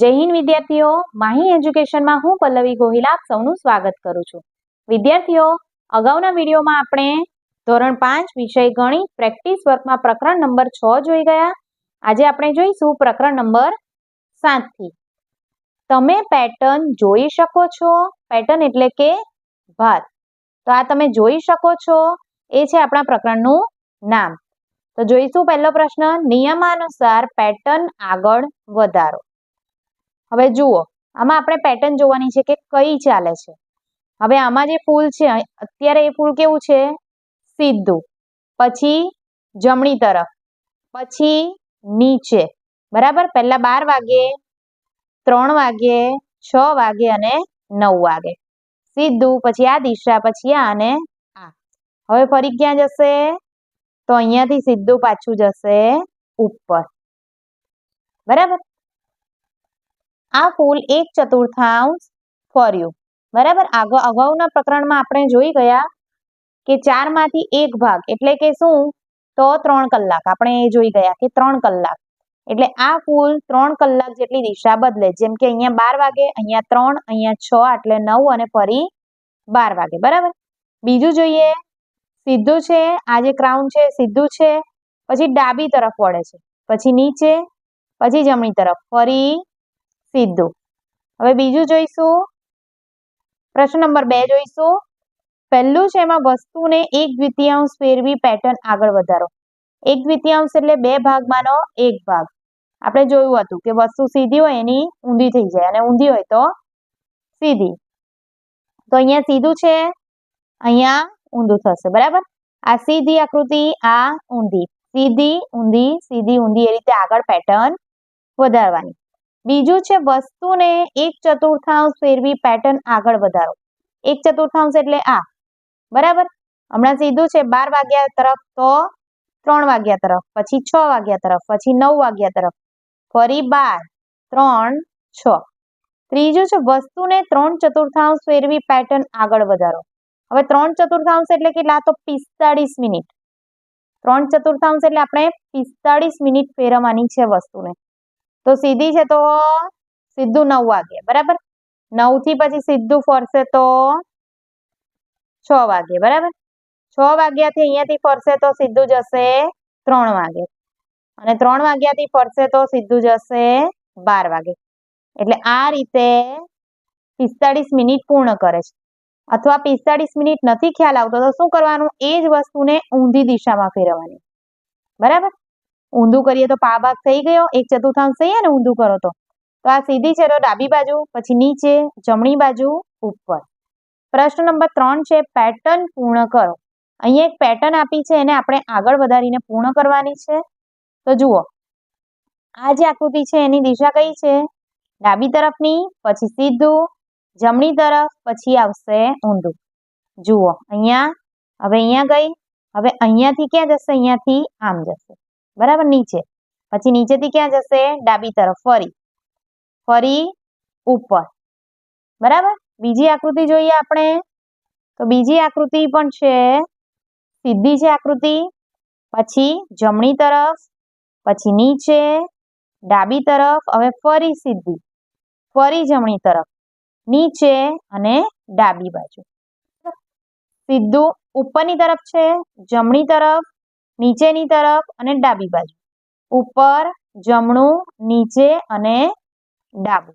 જય હિન્દ વિદ્યાર્થીઓ. માહી એજ્યુકેશનમાં હું પલ્લવી ગોહિલ આપ સૌનું સ્વાગત કરું છું. વિદ્યાર્થીઓ, અગાઉના વિડીયોમાં આપણે ધોરણ પાંચ વિષય ગણિત પ્રેક્ટિસ વર્કમાં પ્રકરણ નંબર છ જોઈ ગયા. આજે આપણે જોઈશું પ્રકરણ નંબર સાતથી. તમે પેટર્ન જોઈ શકો છો. પેટર્ન એટલે કે ભાત તો આ તમે જોઈ શકો છો. એ છે આપણા પ્રકરણનું નામ. તો જોઈશું પહેલો પ્રશ્ન. નિયમાનુસાર પેટર્ન આગળ વધારો. હવે જુઓ, આમાં આપણે પેટર્ન જોવાની છે કે કઈ ચાલે છે. હવે આમાં જે ફૂલ છે, અત્યારે એ ફૂલ કેવું છે? સીધું. પછી જમણી તરફ. પછી નીચે. બરાબર? પહેલા બાર વાગે, ત્રણ વાગે, છ વાગે અને નવ વાગે. સીધું, પછી આ દિશા, પછી આ અને આ. હવે ફરી ક્યાં જશે? તો અહીંયાથી સીધું પાછું જશે ઉપર. બરાબર? આ ફૂલ એક ચતુર્થાંશ ફર્યું બરાબર? આગળ અગાઉના પ્રકરણમાં આપણે જોઈ ગયા કે ચારમાંથી એક ભાગ, એટલે કે શું? તો ત્રણ કલાક. આપણે એ જોઈ ગયા કે ત્રણ કલાક. એટલે આ ફૂલ ત્રણ કલાક જેટલી દિશા બદલે. જેમ કે અહીંયા બાર વાગે, અહીંયા ત્રણ, અહીંયા છ એટલે નવ અને ફરી બાર વાગે. બરાબર? બીજું જોઈએ. સીધું છે. આ જે ક્રાઉન છે, સીધું છે. પછી ડાબી તરફ વળે છે. પછી નીચે, પછી જમણી તરફ. ફરી સીધું. હવે બીજું જોઈશું. પ્રશ્ન નંબર બે જોઈશું. પહેલું છે એમાં વસ્તુને એક દ્વિતીયાંશ ફેરવી પેટર્ન આગળ વધારો. એક દ્વિતીયાંશ એટલે બે ભાગમાંનો એક ભાગ. આપણે જોયું હતું કે વસ્તુ સીધી હોય એની ઊંધી થઈ જાય અને ઊંધી હોય તો સીધી. તો અહીંયા સીધું છે, અહીંયા ઊંધું થશે. બરાબર? આ સીધી આકૃતિ, આ ઊંધી. સીધી ઊંધી સીધી, ઊંધી એ રીતે આગળ પેટર્ન વધારવાની. બીજું છે વસ્તુને એક ચતુર્થાંશ ફેરવી પેટર્ન આગળ વધારો. એક ચતુર્થાંશ એટલે આ. બરાબર? હમણાં સીધું છે બાર વાગ્યા તરફ તો ત્રણ વાગ્યા તરફ, પછી છ વાગ્યા તરફ, પછી નવ વાગ્યા તરફ. ફરી બાર, ત્રણ, છ. ત્રીજું છે વસ્તુને ત્રણ ચતુર્થાંશ ફેરવી પેટર્ન આગળ વધારો. હવે ત્રણ ચતુર્થાંશ એટલે કેટલા? તો પિસ્તાળીસ મિનિટ. ત્રણ ચતુર્થાંશ એટલે આપણે પિસ્તાળીસ મિનિટ ફેરવવાની છે વસ્તુને. તો સીધી છે તો સીધું નવ વાગે બરાબર? નવથી પછી સીધું ફરશે તો છ વાગે બરાબર? છ વાગ્યાથી અહીંયાથી ફરશે તો સીધું જશે ત્રણ વાગે. અને ત્રણ વાગ્યાથી ફરશે તો સીધું જશે બાર વાગે. એટલે આ રીતે પિસ્તાળીસ મિનિટ પૂર્ણ કરે છે. અથવા પિસ્તાળીસ મિનિટ નથી ખ્યાલ આવતો તો શું કરવાનું? એ જ વસ્તુને ઊંધી દિશામાં ફેરવવાની. બરાબર? ઊંધું કરીએ તો પા ભાગ થઈ ગયો, એક ચતુર્થાંશ થઈ અને ઊંધું કરો તો. તો આ સીધી છે તો ડાબી બાજુ, પછી નીચે, જમણી બાજુ, ઉપર. પ્રશ્ન નંબર ત્રણ છે પેટર્ન પૂર્ણ કરો. અહીંયા એક પેટર્ન આપી છે, એને આપણે આગળ વધારીને પૂર્ણ કરવાની છે. તો જુઓ. આ જે આકૃતિ છે, એની દિશા કઈ છે? ડાબી તરફની, પછી સીધું. જમણી તરફ, પછી આવશે ઊંધું. જુઓ, અહીંયા. હવે અહીંયા ગઈ. હવે અહીંયાથી ક્યાં જશે? અહીંયાથી આમ જશે. બરાબર? નીચે. પછી નીચેથી ક્યાં જશે? ડાબી તરફ. ફરી. ફરી ઉપર. બરાબર? બીજી આકૃતિ જોઈએ આપણે. તો બીજી આકૃતિ પણ છે. સીધી છે આકૃતિ. પછી જમણી તરફ. પછી નીચે. ડાબી તરફ. હવે ફરી સીધી. ફરી જમણી તરફ. નીચે અને ડાબી બાજુ. સીધું ઉપરની તરફ છે. જમણી તરફ. નીચેની તરફ અને ડાબી બાજુ. ઉપર, જમણું, નીચે અને ડાબું.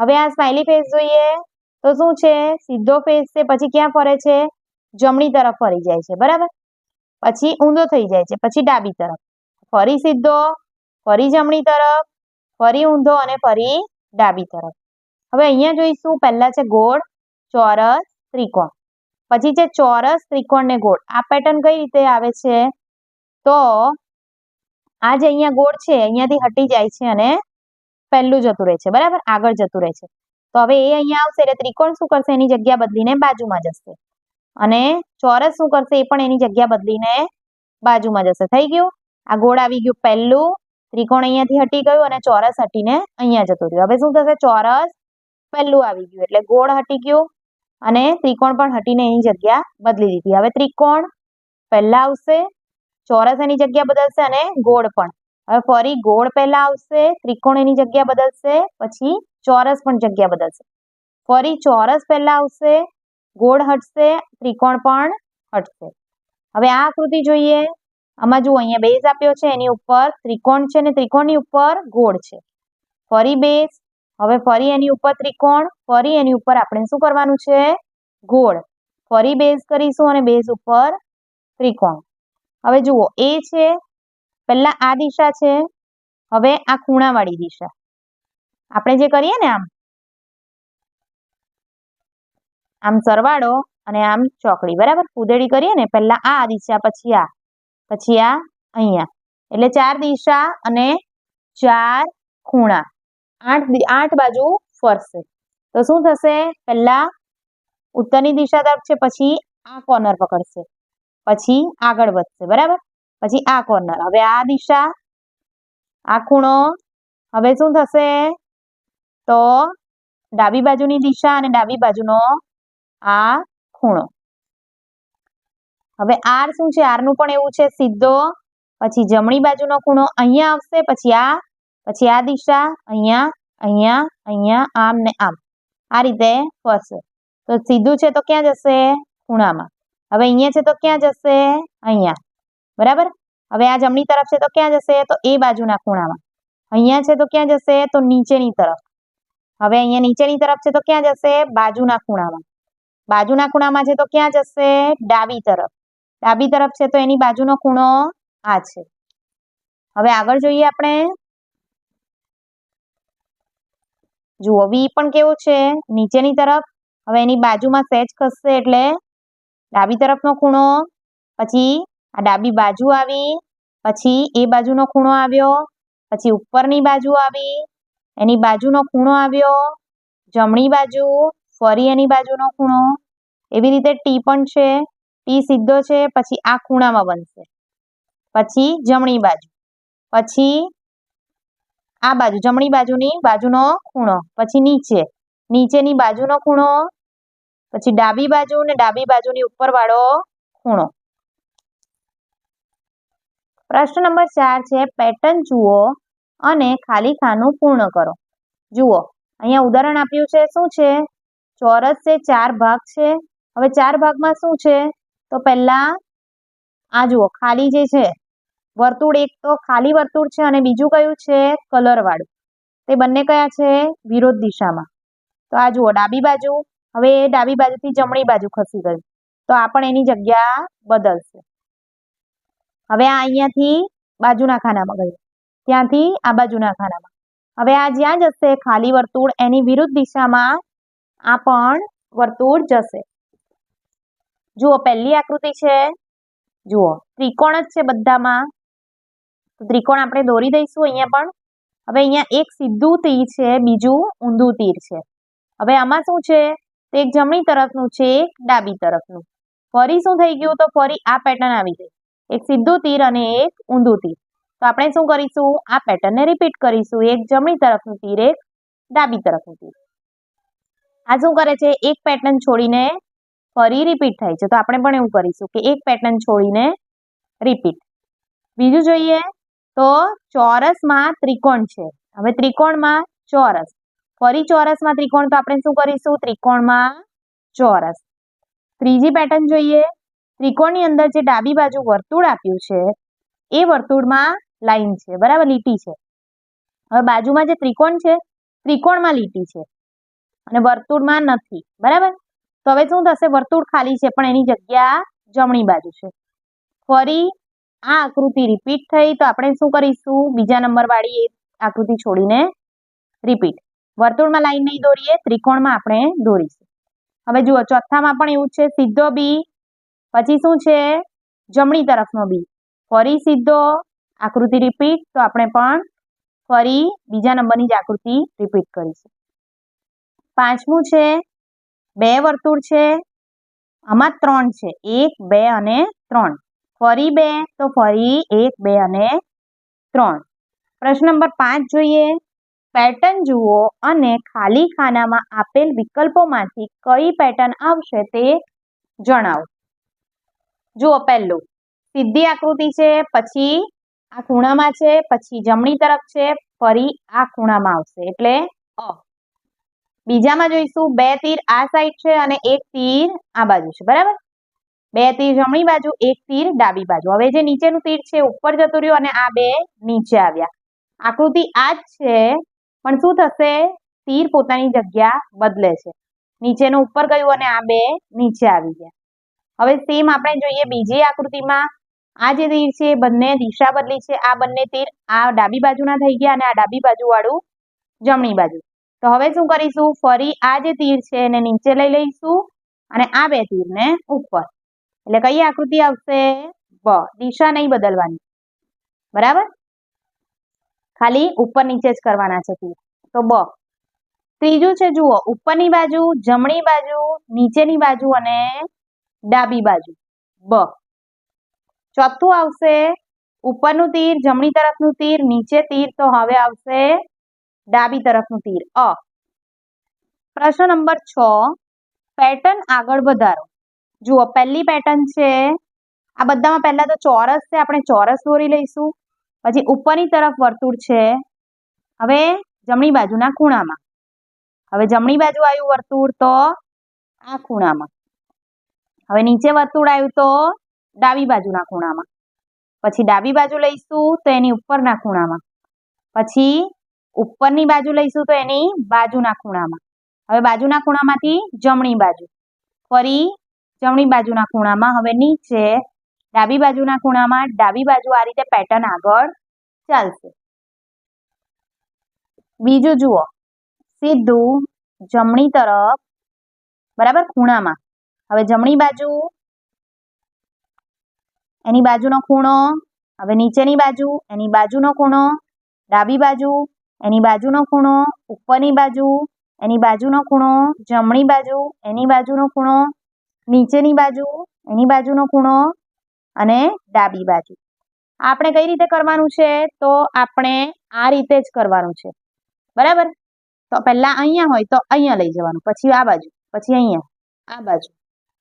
હવે આ સ્માઇલી ફેસ જોઈએ તો શું છે? સીધો ફેસ છે, પછી ક્યાં ફરે છે? જમણી તરફ ફરી જાય છે, બરાબર? પછી ઊંધો થઈ જાય છે, પછી ડાબી તરફ. ફરી સીધો, ફરી જમણી તરફ, ફરી ઊંધો અને ફરી ડાબી તરફ. હવે અહીંયા જોઈશું, પહેલા છે ગોળ, ચોરસ, ત્રિકોણ. પછી છે ચોરસ ત્રિકોણ ને ગોળ. આ પેટર્ન કઈ રીતે આવે છે? તો આ જે અહીંયા ગોળ છે, અહીંયાથી હટી જાય છે અને પહેલું જતું રહે છે. બરાબર? આગળ જતું રહે છે. તો હવે એ અહીંયા આવશે એટલે ત્રિકોણ શું કરશે? એની જગ્યા બદલીને બાજુમાં જશે. અને ચોરસ શું કરશે? એ પણ એની જગ્યા બદલીને બાજુમાં જશે. થઈ ગયું? આ ગોળ આવી ગયું પહેલું. ત્રિકોણ અહીંયાથી હટી ગયું અને ચોરસ હટીને અહીંયા જતું રહ્યું. હવે શું થશે? ચોરસ પહેલું આવી ગયું. એટલે ગોળ હટી ગયું અને ત્રિકોણ પણ હટીને એની જગ્યા બદલી દીધી. હવે ત્રિકોણ પહેલા આવશે ચોરસ એની જગ્યા બદલશે અને ગોળ પણ. હવે ફરી ગોળ પહેલા આવશે ત્રિકોણ એની જગ્યા બદલશે, પછી ચોરસ પણ જગ્યા બદલશે. ફરી ચોરસ પહેલા આવશે, ગોળ હટશે, ત્રિકોણ પણ હટશે. હવે આ આકૃતિ જોઈએ. આમાં જુઓ, અહીંયા બેઝ આપ્યો છે, એની ઉપર ત્રિકોણ છે ને ત્રિકોણની ઉપર ગોળ છે. ફરી બેઝ હવે ફરી એની ઉપર ત્રિકોણ, ફરી એની ઉપર આપણે શું કરવાનું છે? ગોળ. ફરી બેઝ કરીશું અને બેઝ ઉપર ત્રિકોણ. હવે જુઓ એ છે, પહેલા આ દિશા છે, હવે આ ખૂણાવાળી દિશા. આપણે જે કરીએ ને આમ આમ સરવાળો અને આમ ચોકડી, બરાબર? ફૂદેડી કરીએ ને, પહેલા આ દિશા, પછી આ પછી આ અહીંયા. એટલે ચાર દિશા અને ચાર ખૂણા. આઠ આઠ બાજુ ફરશે. તો શું થશે? પહેલા ઉત્તરની દિશા તરફ છે, પછી આ કોર્નર પકડશે. પછી આગળ વધશે, બરાબર? પછી આ કોર્નર હવે આ દિશા, આ ખૂણો, હવે શું થશે? તો ડાબી બાજુની દિશા અને ડાબી બાજુનો આ ખૂણો. હવે આર શું છે? આરનું પણ એવું છે, સીધો, પછી જમણી બાજુનો ખૂણો અહીંયા આવશે, પછી આ પછી આ દિશા, અહીંયા અહીંયા અહીંયા, આમ ને આમ. આ રીતે ફરશે. તો સીધું છે તો ક્યાં જશે? ખૂણામાં. હવે અહીંયા છે તો ક્યાં જશે? અહીંયા. બરાબર? હવે આ જમણી તરફ છે તો ક્યાં જશે? તો એ બાજુના ખૂણામાં. અહીંયા છે તો ક્યાં જશે? તો નીચેની તરફ. હવે અહીંયા નીચેની તરફ છે તો ક્યાં જશે? બાજુના ખૂણામાં. બાજુના ખૂણામાં છે તો ક્યાં જશે? ડાબી તરફ. ડાબી તરફ છે તો એની બાજુનો ખૂણો આ છે. હવે આગળ જોઈએ આપણે. જુઓ વી પણ કેવું છે? નીચેની તરફ. હવે એની બાજુમાં સહેજ ખસશે એટલે ડાબી તરફનો ખૂણો, પછી આ ડાબી બાજુ આવી, પછી એ બાજુનો ખૂણો આવ્યો, પછી ઉપરની બાજુ આવી, એની બાજુનો ખૂણો આવ્યો, જમણી બાજુ, ફરી એની બાજુનો ખૂણો. એવી રીતે ટી પણ છે, ટી સીધો છે, પછી આ ખૂણામાં બનશે. પછી જમણી બાજુ, પછી આ બાજુ, જમણી બાજુની બાજુનો ખૂણો, પછી નીચે, નીચેની બાજુનો ખૂણો પછી ડાબી બાજુ ને ડાબી બાજુની ઉપરવાળો ખૂણો. પ્રશ્ન નંબર ચાર છે પેટર્ન જુઓ અને ખાલી ખાનું પૂર્ણ કરો. જુઓ, અહીંયા ઉદાહરણ આપ્યું છે, શું છે? ચોરસ છે, ચાર ભાગ છે. હવે ચાર ભાગમાં શું છે? તો પહેલા, આ જુઓ, ખાલી જે છે, વર્તુળ એક તો ખાલી વર્તુળ છે અને બીજું કયું છે? કલર વાળું તે બંને કયા છે? વિરોધ દિશામાં. તો આ જુઓ, ડાબી બાજુ હવે એ ડાબી બાજુથી જમણી બાજુ ખસી ગયું તો આ પણ એની જગ્યા બદલશે. હવે આ અહીંયાથી બાજુના ખાનામાં ગયું ત્યાંથી આ બાજુના ખાનામાં. હવે આ જ્યાં જશે, ખાલી વર્તુળ, એની વિરુદ્ધ દિશામાં આ પણ વર્તુળ જશે. જુઓ, પહેલી આકૃતિ છે. જુઓ, ત્રિકોણ જ છે બધામાં. તો ત્રિકોણ આપણે દોરી દઈશું અહીંયા પણ. હવે અહીંયા એક સીધું તીર છે, બીજું ઊંધું તીર છે. હવે આમાં શું છે? તો એક જમણી તરફનું છે, એક ડાબી તરફનું. ફરી શું થઈ ગયું? તો ફરી આ પેટર્ન આવી ગઈ. એક સીધું તીર અને એક ઊંધું તીર. તો આપણે શું કરીશું? આ પેટર્નને રિપીટ કરીશું. એક જમણી તરફનું તીર, એક ડાબી તરફનું તીર. આ શું કરે છે? એક પેટર્ન છોડીને ફરી રિપીટ થાય છે. તો આપણે પણ એવું કરીશું કે એક પેટર્ન છોડીને રિપીટ બીજું જોઈએ તો ચોરસમાં ત્રિકોણ છે. હવે ત્રિકોણમાં ચોરસ. ફરી ચોરસમાં ત્રિકોણ તો આપણે શું કરીશું? ત્રિકોણમાં ચોરસ. ત્રીજી પેટર્ન જોઈએ. ત્રિકોણની અંદર જે ડાબી બાજુ વર્તુળ આપ્યું છે, એ વર્તુળમાં લાઈન છે, બરાબર? લીટી છે. હવે બાજુમાં જે ત્રિકોણ છે, ત્રિકોણમાં લીટી છે. અને વર્તુળમાં નથી, બરાબર? તો હવે શું થશે? વર્તુળ ખાલી છે, પણ એની જગ્યા જમણી બાજુ છે. ફરી આ આકૃતિ રિપીટ થઈ, તો આપણે શું કરીશું? બીજા નંબર વાળી એ આકૃતિ છોડીને રિપીટ વર્તુળમાં લાઈન નહીં દોરીએ, ત્રિકોણમાં આપણે દોરીશું. હવે જુઓ, ચોથામાં પણ એવું છે, સીધો બી પછી શું છે? જમણી તરફનો બી ફરી સીધો આકૃતિ રિપીટ તો આપણે પણ ફરી બીજા નંબરની જ આકૃતિ રિપીટ કરીશું. પાંચમું છે, બે વર્તુળ છે, આમાં ત્રણ છે, એક, બે અને ત્રણ. ફરી બે, તો ફરી એક, બે અને ત્રણ. પ્રશ્ન નંબર પાંચ જોઈએ. પેટર્ન જુઓ અને ખાલી ખાનામાં આપેલ વિકલ્પોમાંથી કઈ પેટર્ન આવશે તે જણાવો. જુઓ પહેલું, સીધી આકૃતિ છે, પછી આ ખૂણામાં છે, પછી જમણી તરફ છે, ફરી આ ખૂણામાં આવશે, એટલે અ. બીજામાં જોઈશું, બે તીર આ સાઈડ છે અને એક તીર આ બાજુ છે, બરાબર? બે તીર જમણી બાજુ, એક તીર ડાબી બાજુ. હવે જે નીચેનું તીર છે, ઉપર જતું રહ્યું અને આ બે નીચે આવ્યા. આકૃતિ આ જ છે પણ શું થશે? તીર પોતાની જગ્યા બદલે છે. નીચેનું ઉપર ગયું અને આ બે નીચે આવી ગયા. હવે સેમ આપણે જોઈએ બીજી આકૃતિમાં. આ જે તીર છે એ બંને દિશા બદલી છે. આ બંને તીર આ ડાબી બાજુના થઈ ગયા અને આ ડાબી બાજુ વાળું જમણી બાજુ. તો હવે શું કરીશું? ફરી આ જે તીર છે એને નીચે લઈ લઈશું અને આ બે તીરને ઉપર. એટલે કઈ આકૃતિ આવશે? બ. દિશા નહીં બદલવાની. બરાબર? ખાલી ઉપર નીચે જ કરવાના છે તીર. તો બ. ત્રીજું છે જુઓ, ઉપરની બાજુ, જમણી બાજુ, નીચેની બાજુ અને ડાબી બાજુ. બ. ચોથું આવશે ઉપરનું તીર, જમણી તરફનું તીર, નીચે તીર, તો હવે આવશે ડાબી તરફનું તીર. અ. પ્રશ્ન નંબર છ. પેટર્ન આગળ વધારો. જુઓ, પહેલી પેટર્ન છે, આ બધામાં પહેલા તો ચોરસ છે, આપણે ચોરસ દોરી લઈશું. પછી ઉપરની તરફ વર્તુળ છે. હવે જમણી બાજુના ખૂણામાં. હવે જમણી બાજુ આવ્યું વર્તુળ તો આ ખૂણામાં. હવે નીચે વર્તુળ આવ્યું તો ડાબી બાજુના ખૂણામાં. પછી ડાબી બાજુ લઈશું તો એની ઉપરના ખૂણામાં. પછી ઉપરની બાજુ લઈશું તો એની બાજુના ખૂણામાં. હવે બાજુના ખૂણામાંથી જમણી બાજુ. ફરી જમણી બાજુના ખૂણામાં. હવે નીચે ડાબી બાજુના ખૂણામાં ડાબી બાજુ આ રીતે પેટર્ન આગળ ચાલશે. બીજું જુઓ. સીધું જમણી તરફ, બરાબર ખૂણામાં. હવે જમણી બાજુ, એની બાજુનો ખૂણો, હવે નીચેની બાજુ, એની બાજુનો ખૂણો, ડાબી બાજુ, એની બાજુનો ખૂણો, ઉપરની બાજુ, એની બાજુનો ખૂણો, જમણી બાજુ, એની બાજુનો ખૂણો, નીચેની બાજુ, એની બાજુનો ખૂણો અને ડાબી બાજુ. આપણે કઈ રીતે કરવાનું છે? તો આપણે આ રીતે જ કરવાનું છે. બરાબર? તો પહેલા અહીંયા હોય તો અહીંયા લઈ જવાનું. પછી આ બાજુ, પછી અહીંયા. આ બાજુ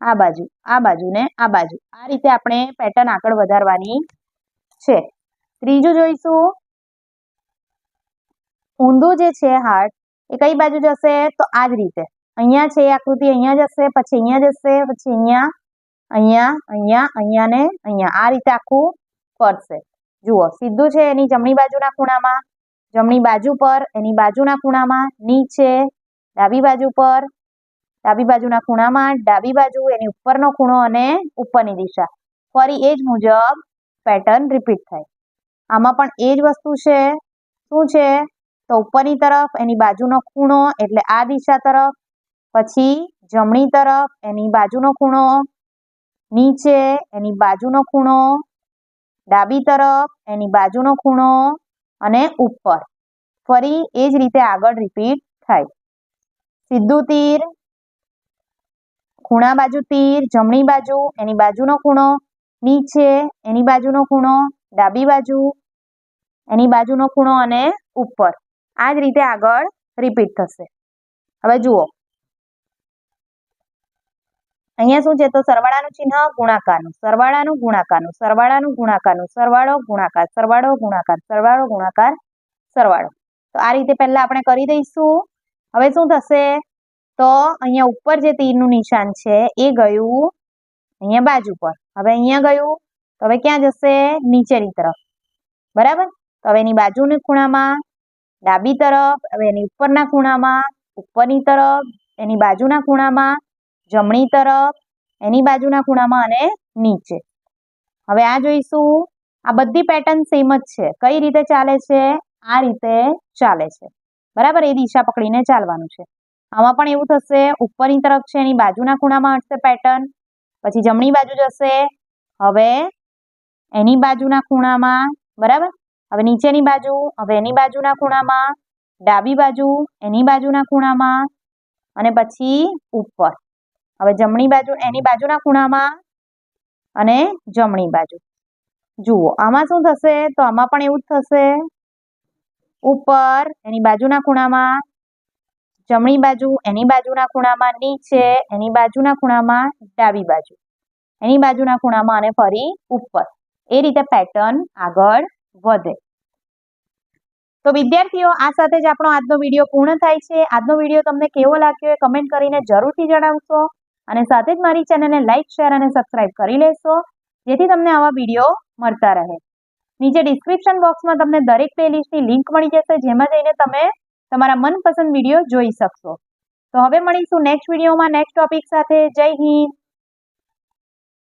આ બાજુ આ બાજુ ને આ બાજુ. આ રીતે આપણે પેટર્ન આગળ વધારવાની છે. ત્રીજું જોઈશું. ઊંધું જે છે હાર્ટ, એ કઈ બાજુ જશે? તો આ જ રીતે. અહીંયા છે આકૃતિ, અહીંયા જશે, પછી અહીંયા જશે, પછી અહીંયા અહીંયા અહીંયા અહીંયા ને અહીંયા. આ રીતે આખું ફરશે. જુઓ, સીધું છે એની જમણી બાજુના ખૂણામાં, જમણી બાજુ પર, એની બાજુના ખૂણામાં, નીચે, ડાબી બાજુ પર, ડાબી બાજુના ખૂણામાં, ડાબી બાજુ, એની ઉપરનો ખૂણો અને ઉપરની દિશા. ફરી એ જ મુજબ પેટર્ન રિપીટ થાય. આમાં પણ એ જ વસ્તુ છે. શું છે? તો ઉપરની તરફ એની બાજુનો ખૂણો, એટલે આ દિશા તરફ, પછી જમણી તરફ એની બાજુનો ખૂણો નીચે એની બાજુનો ખૂણો, ડાબી તરફ એની બાજુનો ખૂણો અને ઉપર. ફરી એ જ રીતે આગળ રિપીટ થાય. સીધું તીર, ખૂણા બાજુ તીર, જમણી બાજુ એની બાજુનો ખૂણો, નીચે એની બાજુનો ખૂણો, ડાબી બાજુ એની બાજુનો ખૂણો અને ઉપર. આ જ રીતે આગળ રિપીટ થશે. હવે જુઓ. અહીંયા શું છે? તો સરવાળાનું ચિહ્ન ગુણાકારનું, સરવાળાનું ગુણાકારનું સરવાળાનું ગુણાકારનું, સરવાળો ગુણાકાર સરવાળો ગુણાકાર સરવાળો ગુણાકાર, સરવાળો. તો આ રીતે પહેલા આપણે કરી દઈશું. હવે શું થશે? તો અહીંયા ઉપર જે તીરનું નિશાન છે, એ ગયું અહીંયા બાજુ પર. હવે અહીંયા ગયું. તો હવે ક્યાં જશે? નીચેની તરફ. બરાબર? તો હવે એની બાજુની ખૂણામાં, ડાબી તરફ, હવે એની ઉપરના ખૂણામાં, ઉપરની તરફ, એની બાજુના ખૂણામાં જમણી તરફ, એની બાજુના ખૂણામાં અને નીચે. હવે આ જોઈશું. આ બધી પેટર્ન સેમ જ છે. કઈ રીતે ચાલે છે? આ રીતે ચાલે છે. બરાબર? એ દિશા પકડીને ચાલવાનું છે. આમાં પણ એવું થશે. ઉપરની તરફ છે, એની બાજુના ખૂણામાં હટશે પેટર્ન પછી જમણી બાજુ જશે. હવે એની બાજુના ખૂણામાં, બરાબર? હવે નીચેની બાજુ, હવે એની બાજુના ખૂણામાં, ડાબી બાજુ, એની બાજુના ખૂણામાં, અને પછી ઉપર. હવે જમણી બાજુ, એની બાજુના ખૂણામાં અને જમણી બાજુ. જુઓ, આમાં શું થશે? તો આમાં પણ એવું જ થશે. ઉપર, એની બાજુના ખૂણામાં, જમણી બાજુ, એની બાજુના ખૂણામાં, નીચે, એની બાજુના ખૂણામાં, ડાબી બાજુ. એની બાજુના ખૂણામાં અને ફરી ઉપર. એ રીતે પેટર્ન આગળ વધે. તો વિદ્યાર્થીઓ, આ સાથે જ આપણો આજનો વીડિયો પૂર્ણ થાય છે. આજનો વીડિયો તમને કેવો લાગ્યો એ કમેન્ટ કરીને જરૂરથી જણાવશો. અને સાથે જ મારી ચેનલને લાઇક શેર અને સબસ્ક્રાઇબ કરી લેશો, જેથી તમને આવા વીડિયો મળતા રહે. નીચે ડિસ્ક્રિપ્શન બોક્સમાં તમને દરેક પ્લેલિસ્ટની લિંક મળી જશે, જેમાં જઈને તમે તમારા મનપસંદ વીડિયો જોઈ શકશો. તો હવે મળીશું નેક્સ્ટ વિડીયોમાં, નેક્સ્ટ ટોપિક સાથે. જય હિન્દ.